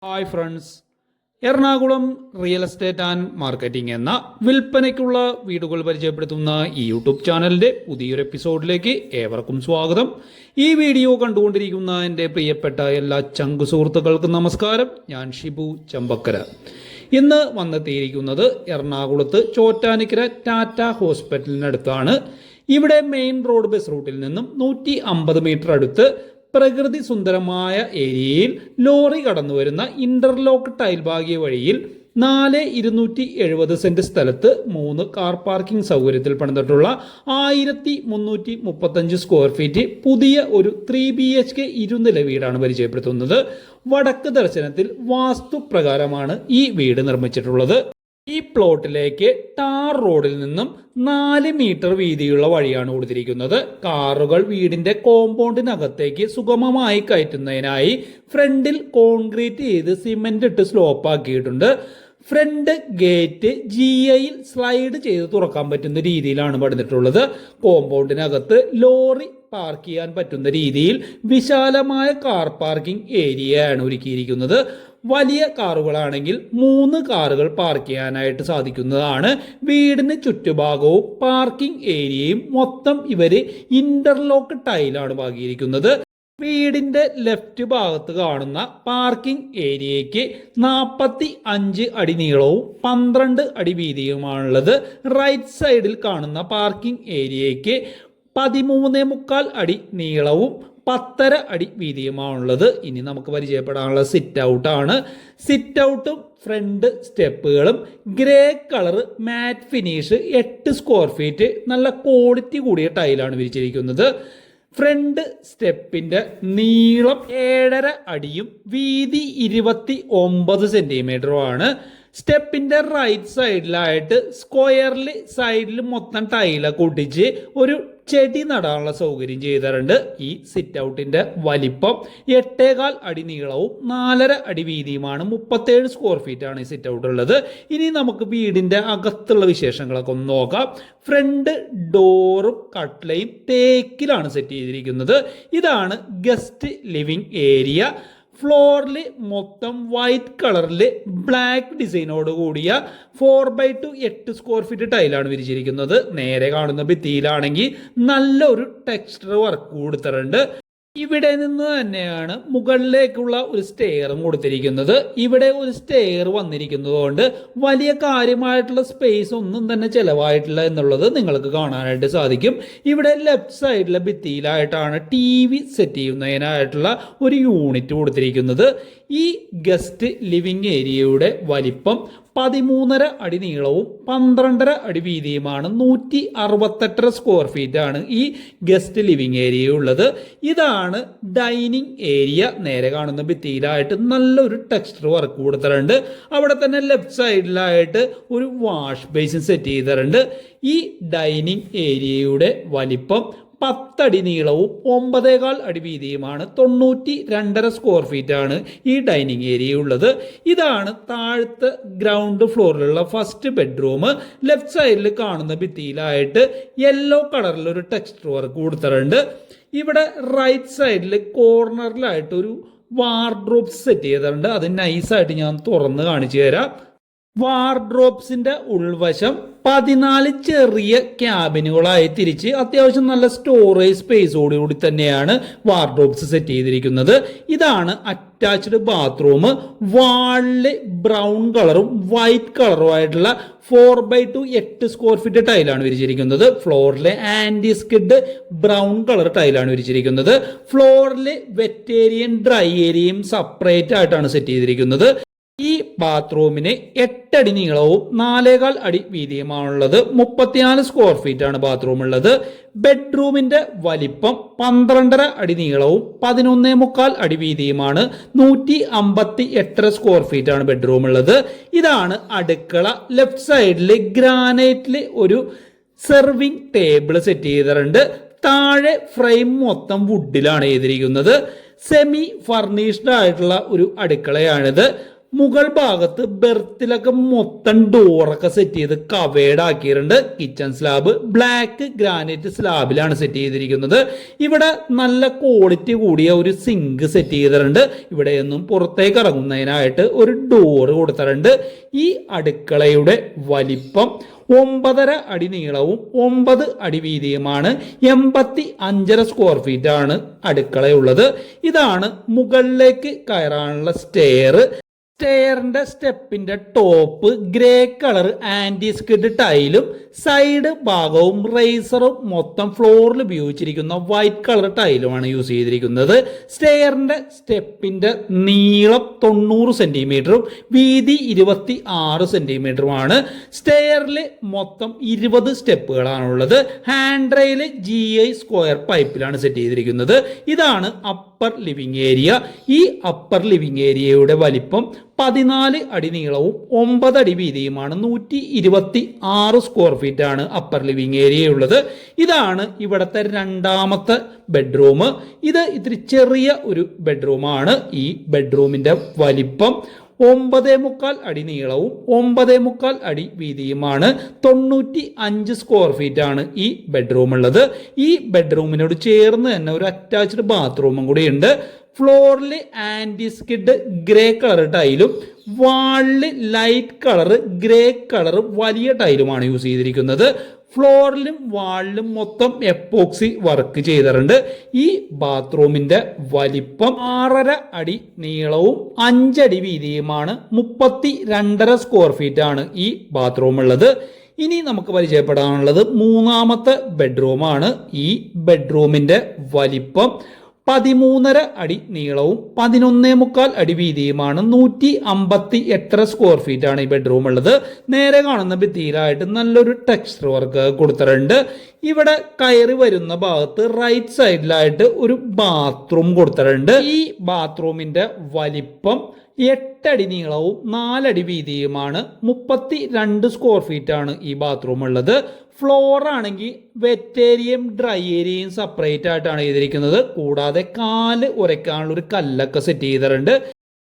Hi friends, Ernakulam real estate and marketing എന്ന വിൽപ്പനയ്ക്കുള്ള വീടുകൾ പരിചയപ്പെടുത്തുന്ന ഈ യൂട്യൂബ് ചാനലിന്റെ പുതിയൊരു എപ്പിസോഡിലേക്ക് ഏവർക്കും സ്വാഗതം. ഈ വീഡിയോ കണ്ടുകൊണ്ടിരിക്കുന്ന എന്റെ പ്രിയപ്പെട്ട എല്ലാ ചങ്കു സുഹൃത്തുക്കൾക്കും നമസ്കാരം. ഞാൻ ഷിബു ചമ്പക്കര. ഇന്ന് വന്നെത്തിയിരിക്കുന്നത് എറണാകുളത്ത് ചോറ്റാനിക്കര ടാറ്റ ഹോസ്പിറ്റലിനടുത്താണ്. ഇവിടെ മെയിൻ റോഡ് ബസ് റൂട്ടിൽ നിന്നും നൂറ്റി അമ്പത് മീറ്റർ അടുത്ത് പ്രകൃതി സുന്ദരമായ ഏരിയയിൽ ലോറി കടന്നു വരുന്ന ഇന്റർലോക്ക് ടൈൽ ഭാഗ്യ വഴിയിൽ നാല് ഇരുന്നൂറ്റി എഴുപത് സെന്റ് സ്ഥലത്ത് മൂന്ന് കാർ പാർക്കിംഗ് സൗകര്യത്തിൽ പണിതിട്ടുള്ള ആയിരത്തി മുന്നൂറ്റി മുപ്പത്തഞ്ച് സ്ക്വയർ ഫീറ്റ് പുതിയ ഒരു ത്രീ ബി എച്ച് കെ ഇരുനില വീടാണ് പരിചയപ്പെടുത്തുന്നത്. വടക്ക് ദർശനത്തിൽ വാസ്തു പ്രകാരമാണ് ഈ വീട് നിർമ്മിച്ചിട്ടുള്ളത്. ഈ പ്ലോട്ടിലേക്ക് ടാർ റോഡിൽ നിന്നും നാല് മീറ്റർ വീതിയുള്ള വഴിയാണ് കൊടുത്തിരിക്കുന്നത്. കാറുകൾ വീടിന്റെ കോമ്പൗണ്ടിനകത്തേക്ക് സുഗമമായി കയറ്റുന്നതിനായി ഫ്രണ്ടിൽ കോൺക്രീറ്റ് ചെയ്ത് സിമെന്റ് ഇട്ട് സ്ലോപ്പ് ആക്കിയിട്ടുണ്ട് ഫ്രണ്ട് ഗേറ്റ് ജി ഐയിൽ സ്ലൈഡ് ചെയ്ത് തുറക്കാൻ പറ്റുന്ന രീതിയിലാണ് പണിതിട്ടുള്ളത്. കോമ്പൗണ്ടിനകത്ത് ലോറി പാർക്ക് ചെയ്യാൻ പറ്റുന്ന രീതിയിൽ വിശാലമായ കാർ പാർക്കിംഗ് ഏരിയയാണ് ഒരുക്കിയിരിക്കുന്നത്. വലിയ കാറുകളാണെങ്കിൽ മൂന്ന് കാറുകൾ പാർക്ക് ചെയ്യാനായിട്ട് സാധിക്കുന്നതാണ്. വീടിന് ചുറ്റുഭാഗവും പാർക്കിംഗ് ഏരിയയും മൊത്തം ഇവർ ഇന്റർലോക്ക് ടൈലാണ് പാകിയിരിക്കുന്നത്. വീടിന്റെ ലെഫ്റ്റ് ഭാഗത്ത് കാണുന്ന പാർക്കിംഗ് ഏരിയയ്ക്ക് നാൽപ്പത്തി അഞ്ച് അടി നീളവും പന്ത്രണ്ട് അടി വീതിയുമാണുള്ളത്. റൈറ്റ് സൈഡിൽ കാണുന്ന പാർക്കിംഗ് ഏരിയയ്ക്ക് പതിമൂന്നേ മുക്കാൽ അടി നീളവും പത്തര അടി വീതിയുമാണുള്ളത്. ഇനി നമുക്ക് പരിചയപ്പെടാനുള്ള സിറ്റ് ഔട്ടാണ് സിറ്റ് ഔട്ടും ഫ്രണ്ട് സ്റ്റെപ്പുകളും ഗ്രേ കളർ മാറ്റ് ഫിനിഷ് എട്ട് സ്ക്വയർ ഫീറ്റ് നല്ല ക്വാളിറ്റി കൂടിയ ടൈലാണ് വിരിച്ചിരിക്കുന്നത്. ഫ്രണ്ട് സ്റ്റെപ്പിന്റെ നീളം ഏഴര അടിയും വീതി ഇരുപത്തി ഒമ്പത് സെന്റിമീറ്ററും ആണ്. സ്റ്റെപ്പിന്റെ റൈറ്റ് സൈഡിലായിട്ട് സ്ക്വയറിൽ സൈഡിൽ മൊത്തം ടൈല ഒട്ടിച്ച് ഒരു ചെടി നടാനുള്ള സൗകര്യം ചെയ്തിട്ടുണ്ട്. ഈ സിറ്റ് ഔട്ടിന്റെ വലിപ്പം എട്ടേകാൽ അടി നീളവും നാലര അടി വീതിയുമാണ്. മുപ്പത്തേഴ് സ്ക്വയർ ഫീറ്റ് ആണ് ഈ സിറ്റ് ഔട്ട് ഉള്ളത്. ഇനി നമുക്ക് വീടിന്റെ അകത്തുള്ള വിശേഷങ്ങളൊക്കെ ഒന്ന് നോക്കാം. ഫ്രണ്ട് ഡോറും കട്ട്ലയും തേക്കിലാണ് സെറ്റ് ചെയ്തിരിക്കുന്നത്. ഇതാണ് ഗസ്റ്റ് ലിവിംഗ് ഏരിയ ഫ്ലോറിൽ മൊത്തം വൈറ്റ് കളറിൽ ബ്ലാക്ക് ഡിസൈനോട് കൂടിയ ഫോർ ബൈ ടു എട്ട് സ്ക്വയർ ഫീറ്റ് ടൈലാണ് വിരിച്ചിരിക്കുന്നത്. നേരെ കാണുന്ന ഭിത്തിയിലാണെങ്കിൽ നല്ലൊരു ടെക്സ്ചർ വർക്ക് കൊടുത്തിട്ടുണ്ട്. ഇവിടെ നിന്ന് തന്നെയാണ് മുകളിലേക്കുള്ള ഒരു സ്റ്റെയറും കൊടുത്തിരിക്കുന്നത്. ഇവിടെ ഒരു സ്റ്റെയർ വന്നിരിക്കുന്നത് കൊണ്ട് വലിയ കാര്യമായിട്ടുള്ള സ്പേസ് ഒന്നും തന്നെ ചിലവായിട്ടില്ല എന്നുള്ളത് നിങ്ങൾക്ക് കാണാനായിട്ട് സാധിക്കും. ഇവിടെ ലെഫ്റ്റ് സൈഡിലെ ഭിത്തിയിലായിട്ടാണ് ടി വി സെറ്റ് ചെയ്യുന്നതിനായിട്ടുള്ള ഒരു യൂണിറ്റ് കൊടുത്തിരിക്കുന്നത്. ഈ ഗസ്റ്റ് ലിവിംഗ് ഏരിയയുടെ വലിപ്പം പതിമൂന്നര അടി നീളവും പന്ത്രണ്ടര അടി വീതിയുമാണ് നൂറ്റി അറുപത്തെട്ടര സ്ക്വയർ ഫീറ്റ് ആണ് ഈ ഗസ്റ്റ് ലിവിംഗ് ഏരിയ ഉള്ളത്. ഇതാണ് ഡൈനിങ് ഏരിയ നേരെ കാണുന്ന ഭിത്തിയിലായിട്ട് നല്ലൊരു ടെക്സ്ചർ വർക്ക് കൊടുത്തിട്ടുണ്ട്. അവിടെ തന്നെ ലെഫ്റ്റ് സൈഡിലായിട്ട് ഒരു വാഷ് ബേസിൻ സെറ്റ് ചെയ്തിട്ടുണ്ട്. ഈ ഡൈനിങ് ഏരിയയുടെ വലിപ്പം പത്തടി നീളവും ഒമ്പതേകാൽ അടി വീതിയുമാണ് തൊണ്ണൂറ്റി രണ്ടര സ്ക്വയർ ഫീറ്റ് ആണ് ഈ ഡൈനിങ് ഏരിയ ഉള്ളത്. ഇതാണ് താഴത്തെ ഗ്രൗണ്ട് ഫ്ലോറിലുള്ള ഫസ്റ്റ് ബെഡ്റൂം ലെഫ്റ്റ് സൈഡിൽ കാണുന്ന ഭിത്തിയിലായിട്ട് യെല്ലോ കളറിൽ ഒരു ടെക്സ്റ്റർ വർക്ക് കൊടുത്തിട്ടുണ്ട്. ഇവിടെ റൈറ്റ് സൈഡിൽ കോർണറിലായിട്ട് ഒരു വാർഡ്രോബ് സെറ്റ് ചെയ്തിട്ടുണ്ട്. അത് നൈസായിട്ട് ഞാൻ തുറന്ന് കാണിച്ചു തരാം. വാർഡ്രോബ്സിന്റെ ഉൾവശം പതിനാല് ചെറിയ ക്യാബിനുകളായി തിരിച്ച് അത്യാവശ്യം നല്ല സ്റ്റോറേജ് സ്പേസോടുകൂടി തന്നെയാണ് വാർഡ്രോബ്സ് സെറ്റ് ചെയ്തിരിക്കുന്നത്. ഇതാണ് അറ്റാച്ച്ഡ് ബാത്റൂം. വാളിൽ ബ്രൗൺ കളറും വൈറ്റ് കളറും ആയിട്ടുള്ള ഫോർ ബൈ ടു എട്ട് സ്ക്വയർ ഫീറ്റ് ടൈലാണ് വിരിച്ചിരിക്കുന്നത്. ഫ്ലോറിലെ ആന്റി സ്കിഡ് ബ്രൗൺ കളർ ടൈലാണ് വിരിച്ചിരിക്കുന്നത്. ഫ്ലോറിൽ വെറ്റേരിയൻ ഡ്രൈ ഏരിയയും സെപ്പറേറ്റ് ആയിട്ടാണ് സെറ്റ് ചെയ്തിരിക്കുന്നത്. ബാത്റൂമിന് എട്ടടി നീളവും നാലേകാൽ അടി വീതിയുമാണുള്ളത്. മുപ്പത്തിനാല് സ്ക്വയർ ഫീറ്റ് ആണ് ബാത്റൂം ഉള്ളത് ബെഡ്റൂമിന്റെ വലിപ്പം പന്ത്രണ്ടര അടി നീളവും പതിനൊന്നേ മുക്കാൽ അടി വീതിയുമാണ്. നൂറ്റി അമ്പത്തി എട്ടര സ്ക്വയർ ഫീറ്റ് ആണ് ബെഡ്റൂം ഉള്ളത് ഇതാണ് അടുക്കള. ലെഫ്റ്റ് സൈഡിൽ ഗ്രാനൈറ്റിൽ ഒരു സെർവിങ് ടേബിൾ സെറ്റ് ചെയ്തിട്ടുണ്ട്. താഴെ ഫ്രെയിം മൊത്തം വുഡിലാണ് ചെയ്തിരിക്കുന്നത്. സെമി ഫർണിഷ്ഡ് ആയിട്ടുള്ള ഒരു അടുക്കളയാണിത്. മുകൾ ഭാഗത്ത് ബെർത്തിലൊക്കെ മൊത്തം ഡോറൊക്കെ സെറ്റ് ചെയ്ത് കവേഡ് ആക്കിയിട്ടുണ്ട് കിച്ചൺ സ്ലാബ് ബ്ലാക്ക് ഗ്രാനൈറ്റ് സ്ലാബിലാണ് സെറ്റ് ചെയ്തിരിക്കുന്നത്. ഇവിടെ നല്ല ക്വാളിറ്റി കൂടിയ ഒരു സിങ്ക് സെറ്റ് ചെയ്തിട്ടുണ്ട്. ഇവിടെ നിന്നും പുറത്തേക്ക് ഇറങ്ങുന്നതിനായിട്ട് ഒരു ഡോറ് കൊടുത്തിട്ടുണ്ട്. ഈ അടുക്കളയുടെ വലിപ്പം ഒമ്പതര അടി നീളവും ഒമ്പത് അടി വീതിയുമാണ്. എൺപത്തി അഞ്ചര സ്ക്വയർ ഫീറ്റ് ആണ് അടുക്കളയുള്ളത്. ഇതാണ് മുകളിലേക്ക് കയറാനുള്ള സ്റ്റെയർ സ്റ്റെയറിന്റെ സ്റ്റെപ്പിന്റെ top grey colour anti skid ടൈലും side ഭാഗവും റേസറും മൊത്തം ഫ്ലോറിൽ ഉപയോഗിച്ചിരിക്കുന്ന വൈറ്റ് കളർ ടൈലുമാണ് യൂസ് ചെയ്തിരിക്കുന്നത്. സ്റ്റെയറിന്റെ സ്റ്റെപ്പിന്റെ നീളം തൊണ്ണൂറ് സെന്റിമീറ്ററും വീതി ഇരുപത്തി ആറ് സെന്റിമീറ്ററുമാണ് സ്റ്റെയറിൽ മൊത്തം ഇരുപത് സ്റ്റെപ്പുകളാണുള്ളത്. Hand rail G I square പൈപ്പിലാണ് set ചെയ്തിരിക്കുന്നത്. ഇതാണ് അപ്പർ ലിവിംഗ് ഏരിയ ഈ അപ്പർ ലിവിംഗ് ഏരിയയുടെ വലിപ്പം പതിനാല് അടി നീളവും ഒമ്പത് അടി വീതിയുമാണ് നൂറ്റി ഇരുപത്തി ആറ് സ്ക്വയർ ഫീറ്റ് ആണ് അപ്പർ ലിവിംഗ് ഏരിയ ഉള്ളത്. ഇതാണ് ഇവിടുത്തെ രണ്ടാമത്തെ ബെഡ്റൂം ഇത് ഇത്തിരി ചെറിയ ഒരു ബെഡ്റൂമാണ് ഈ ബെഡ്റൂമിന്റെ വലിപ്പം ഒമ്പതേ മുക്കാൽ അടി നീളവും ഒമ്പതേ മുക്കാൽ അടി വീതിയുമാണ്. തൊണ്ണൂറ്റി അഞ്ച് സ്ക്വയർ ഫീറ്റ് ആണ് ഈ ബെഡ്റൂം ഉള്ളത്. ഈ ബെഡ്റൂമിനോട് ചേർന്ന് തന്നെ ഒരു അറ്റാച്ച്ഡ് ബാത്റൂമും കൂടി ഉണ്ട് ഫ്ലോറിൽ ആന്റിസ്കിഡ് ഗ്രേ കളർ ടൈലും വാളിൽ ലൈറ്റ് കളർ ഗ്രേ കളർ വലിയ ടൈലുമാണ് യൂസ് ചെയ്തിരിക്കുന്നത്. ഫ്ലോറിലും വാളിലും മൊത്തം എപ്പോക്സി വർക്ക് ചെയ്തിട്ടുണ്ട്. ഈ ബാത്റൂമിന്റെ വലിപ്പം ആറര അടി നീളവും അഞ്ചടി വീതിയുമാണ്. മുപ്പത്തി രണ്ടര സ്ക്വയർ ഫീറ്റ് ആണ് ഈ ബാത്റൂം ഉള്ളത്. ഇനി നമുക്ക് പരിചയപ്പെടാനുള്ളത് മൂന്നാമത്തെ ബെഡ്റൂമാണ് ഈ ബെഡ്റൂമിന്റെ വലിപ്പം പതിമൂന്നര അടി നീളവും പതിനൊന്നേ മുക്കാൽ അടി വീതിയുമാണ് നൂറ്റി അമ്പത്തി എട്ടര സ്ക്വയർ ഫീറ്റ് ആണ് ഈ ബെഡ്റൂം ഉള്ളത്. നേരെ കാണുന്ന ഭിത്തിയിലായിട്ട് നല്ലൊരു ടെക്സ്ചർ വർക്ക് കൊടുത്തിട്ടുണ്ട്. ഇവിടെ കയറി വരുന്ന ഭാഗത്ത് റൈറ്റ് സൈഡിലായിട്ട് ഒരു ബാത്റൂം കൊടുത്തിട്ടുണ്ട്. ഈ ബാത്റൂമിന്റെ വലിപ്പം എട്ടടി നീളവും നാലടി വീതിയുമാണ് മുപ്പത്തി രണ്ട് സ്ക്വയർ ഫീറ്റ് ആണ് ഈ ബാത്റൂം ഉള്ളത്. ഫ്ലോർ ആണെങ്കിൽ വെറ്റ് ഏരിയയും ഡ്രൈ ഏരിയയും സെപ്പറേറ്റ് ആയിട്ടാണ് ചെയ്തിരിക്കുന്നത്. കൂടാതെ കാൽ ഉരയ്ക്കാനുള്ള ഒരു കല്ലൊക്കെ സെറ്റ് ചെയ്തിട്ടുണ്ട്.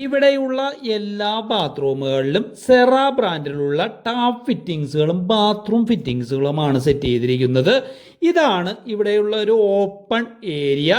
ഇവിടെയുള്ള എല്ലാ ബാത്റൂമുകളിലും സെറ ബ്രാൻഡിലുള്ള ടാപ്പ് ഫിറ്റിങ്സുകളും ബാത്റൂം ഫിറ്റിങ്സുകളുമാണ് സെറ്റ് ചെയ്തിരിക്കുന്നത്. ഇതാണ് ഇവിടെയുള്ള ഒരു ഓപ്പൺ ഏരിയ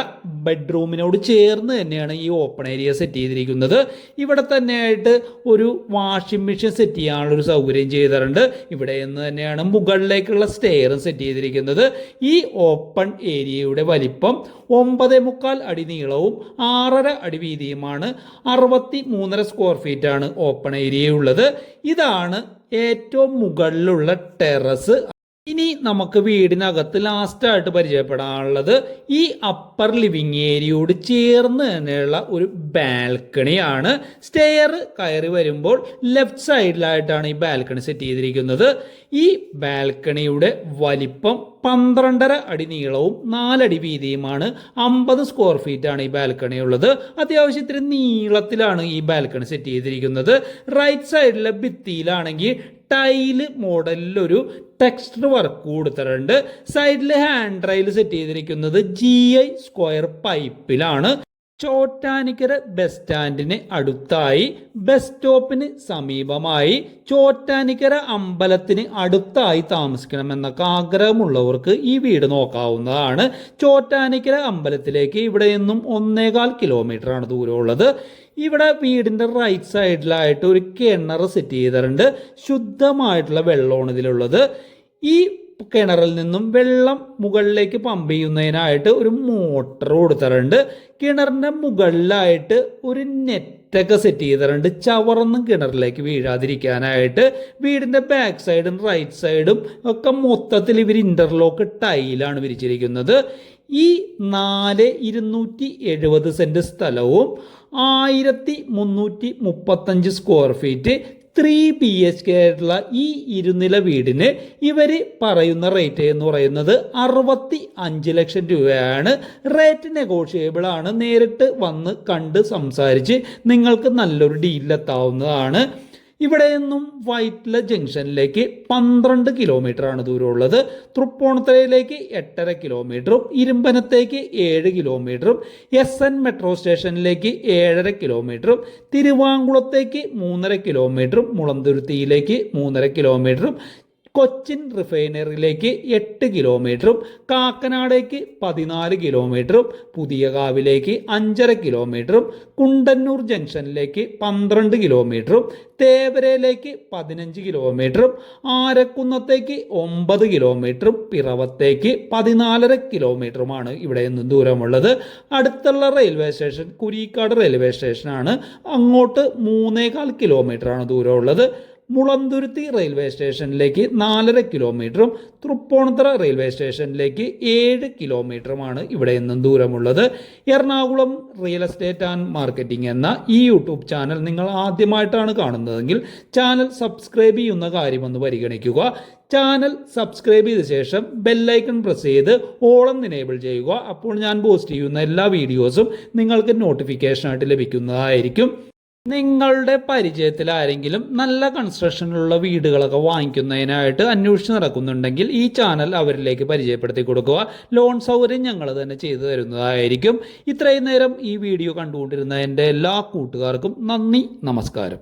ബെഡ്റൂമിനോട് ചേർന്ന് തന്നെയാണ് ഈ ഓപ്പൺ ഏരിയ സെറ്റ് ചെയ്തിരിക്കുന്നത്. ഇവിടെ തന്നെയായിട്ട് ഒരു വാഷിംഗ് മെഷീൻ സെറ്റ് ചെയ്യാനുള്ള ഒരു സൗകര്യം ചെയ്തിട്ടുണ്ട്. ഇവിടെ നിന്ന് തന്നെയാണ് മുകളിലേക്കുള്ള സ്റ്റെയറും സെറ്റ് ചെയ്തിരിക്കുന്നത്. ഈ ഓപ്പൺ ഏരിയയുടെ വലിപ്പം ഒമ്പത് മുക്കാൽ അടി നീളവും ആറര അടി വീതിയുമാണ്. അറുപത്തി മൂന്നര സ്ക്വയർ ഫീറ്റ് ആണ് ഓപ്പൺ ഏരിയ ഉള്ളത്. ഇതാണ് ഏറ്റവും മുകളിലുള്ള ടെറസ് ഇനി നമുക്ക് വീടിനകത്ത് ലാസ്റ്റായിട്ട് പരിചയപ്പെടാനുള്ളത് ഈ അപ്പർ ലിവിങ് ഏരിയയോട് ചേർന്ന് തന്നെയുള്ള ഒരു ബാൽക്കണിയാണ് സ്റ്റെയർ കയറി വരുമ്പോൾ ലെഫ്റ്റ് സൈഡിലായിട്ടാണ് ഈ ബാൽക്കണി സെറ്റ് ചെയ്തിരിക്കുന്നത്. ഈ ബാൽക്കണിയുടെ വലിപ്പം പന്ത്രണ്ടര അടി നീളവും നാലടി വീതിയുമാണ്. അമ്പത് സ്ക്വയർ ഫീറ്റ് ആണ് ഈ ബാൽക്കണി ഉള്ളത്. അത്യാവശ്യത്തിന് നീളത്തിലാണ് ഈ ബാൽക്കണി സെറ്റ് ചെയ്തിരിക്കുന്നത്. റൈറ്റ് സൈഡിലെ ഭിത്തിയിലാണെങ്കിൽ ടൈൽ മോഡലിലൊരു ടെക്സ്റ്റർ വർക്ക് കൊടുത്തിട്ടുണ്ട്. സൈഡിൽ ഹാൻഡ് റൈൽ സെറ്റ് ചെയ്തിരിക്കുന്നത് ജി ഐ സ്ക്വയർ പൈപ്പിലാണ് ചോറ്റാനിക്കര ബസ് സ്റ്റാൻഡിന് അടുത്തായി ബസ് സ്റ്റോപ്പിന് സമീപമായി ചോറ്റാനിക്കര അമ്പലത്തിന് അടുത്തായി താമസിക്കണമെന്നൊക്കെ ആഗ്രഹമുള്ളവർക്ക് ഈ വീട് നോക്കാവുന്നതാണ്. ചോറ്റാനിക്കര അമ്പലത്തിലേക്ക് ഇവിടെ നിന്നും ഒന്നേകാൽ കിലോമീറ്റർ ആണ് ദൂരമുള്ളത്. ഇവിടെ വീടിന്റെ റൈറ്റ് സൈഡിലായിട്ട് ഒരു കിണർ സെറ്റ് ചെയ്തിട്ടുണ്ട്. ശുദ്ധമായിട്ടുള്ള വെള്ളമാണ് ഇതിലുള്ളത്. ഈ കിണറിൽ നിന്നും വെള്ളം മുകളിലേക്ക് പമ്പ് ചെയ്യുന്നതിനായിട്ട് ഒരു മോട്ടർ കൊടുത്തിട്ടുണ്ട്. കിണറിന്റെ മുകളിലായിട്ട് ഒരു നെറ്റൊക്കെ സെറ്റ് ചെയ്തിട്ടുണ്ട്. ചവറൊന്നും കിണറിലേക്ക് വീഴാതിരിക്കാനായിട്ട്. വീടിന്റെ ബാക്ക് സൈഡും റൈറ്റ് സൈഡും ഒക്കെ മൊത്തത്തിൽ ഇവർ ഇന്റർലോക്ക് ടൈലാണ് വിരിച്ചിരിക്കുന്നത്. ഈ നാല് ഇരുന്നൂറ്റി എഴുപത് സെന്റ് സ്ഥലവും ആയിരത്തി മുന്നൂറ്റി മുപ്പത്തഞ്ച് square feet three B H K ആയിട്ടുള്ള ഈ ഇരുനില വീടിന് ഇവർ പറയുന്ന റേറ്റ് എന്ന് പറയുന്നത് അറുപത്തി അഞ്ച് ലക്ഷം രൂപയാണ്. റേറ്റ് നെഗോഷിയബിൾ ആണ്. നേരിട്ട് വന്ന് കണ്ട് സംസാരിച്ച് നിങ്ങൾക്ക് നല്ലൊരു ഡീലിലെത്താവുന്നതാണ് ഇവിടെ നിന്നും വൈറ്റില ജംഗ്ഷനിലേക്ക് പന്ത്രണ്ട് ആണ് ദൂരമുള്ളത്. തൃപ്പൂണിത്തലയിലേക്ക് എട്ടര കിലോമീറ്ററും ഇരുമ്പനത്തേക്ക് ഏഴ് കിലോമീറ്ററും എസ് എൻ മെട്രോ സ്റ്റേഷനിലേക്ക് ഏഴര കിലോമീറ്ററും തിരുവാങ്കുളത്തേക്ക് മൂന്നര കിലോമീറ്ററും മുളന്തുരുത്തിയിലേക്ക് മൂന്നര കിലോമീറ്ററും കൊച്ചിൻ റിഫൈനറിയിലേക്ക് എട്ട് കിലോമീറ്ററും കാക്കനാടേക്ക് പതിനാല് കിലോമീറ്ററും പുതിയകാവിലേക്ക് അഞ്ചര കിലോമീറ്ററും കുണ്ടന്നൂർ ജംഗ്ഷനിലേക്ക് പന്ത്രണ്ട് കിലോമീറ്ററും തേവരയിലേക്ക് പതിനഞ്ച് കിലോമീറ്ററും ആരക്കുന്നത്തേക്ക് ഒമ്പത് കിലോമീറ്ററും പിറവത്തേക്ക് പതിനാലര കിലോമീറ്ററുമാണ് ഇവിടെ നിന്നും ദൂരമുള്ളത്. അടുത്തുള്ള റെയിൽവേ സ്റ്റേഷൻ കുരിക്കാട് റെയിൽവേ സ്റ്റേഷനാണ്. അങ്ങോട്ട് മൂന്നേകാൽ കിലോമീറ്ററാണ് ദൂരമുള്ളത്. മുളന്തുരുത്തി റെയിൽവേ സ്റ്റേഷനിലേക്ക് നാലര കിലോമീറ്ററും തൃപ്പൂണിത്തറ റെയിൽവേ സ്റ്റേഷനിലേക്ക് ഏഴ് കിലോമീറ്ററുമാണ് ഇവിടെ നിന്നും ദൂരമുള്ളത്. Ernakulam real estate and marketing എന്ന ഈ യൂട്യൂബ് ചാനൽ നിങ്ങൾ ആദ്യമായിട്ടാണ് കാണുന്നതെങ്കിൽ ചാനൽ സബ്സ്ക്രൈബ് ചെയ്യുന്ന കാര്യമൊന്ന് പരിഗണിക്കുക. ചാനൽ സബ്സ്ക്രൈബ് ചെയ്ത ശേഷം ബെല്ലൈക്കൺ പ്രസ് ചെയ്ത് ഓളം എനേബിൾ ചെയ്യുക. അപ്പോൾ ഞാൻ പോസ്റ്റ് ചെയ്യുന്ന എല്ലാ വീഡിയോസും നിങ്ങൾക്ക് നോട്ടിഫിക്കേഷനായിട്ട് ലഭിക്കുന്നതായിരിക്കും. നിങ്ങളുടെ പരിചയത്തിൽ ആരെങ്കിലും നല്ല കൺസ്ട്രക്ഷനിലുള്ള വീടുകളൊക്കെ വാങ്ങിക്കുന്നതിനായിട്ട് അന്വേഷിച്ച് നടക്കുന്നുണ്ടെങ്കിൽ ഈ ചാനൽ അവരിലേക്ക് പരിചയപ്പെടുത്തി കൊടുക്കുക. ലോൺ സൗകര്യം ഞങ്ങൾ തന്നെ ചെയ്തു തരുന്നതായിരിക്കും. ഇത്രയും നേരം ഈ വീഡിയോ കണ്ടുകൊണ്ടിരുന്ന എന്റെ എല്ലാ കൂട്ടുകാർക്കും നന്ദി നമസ്കാരം.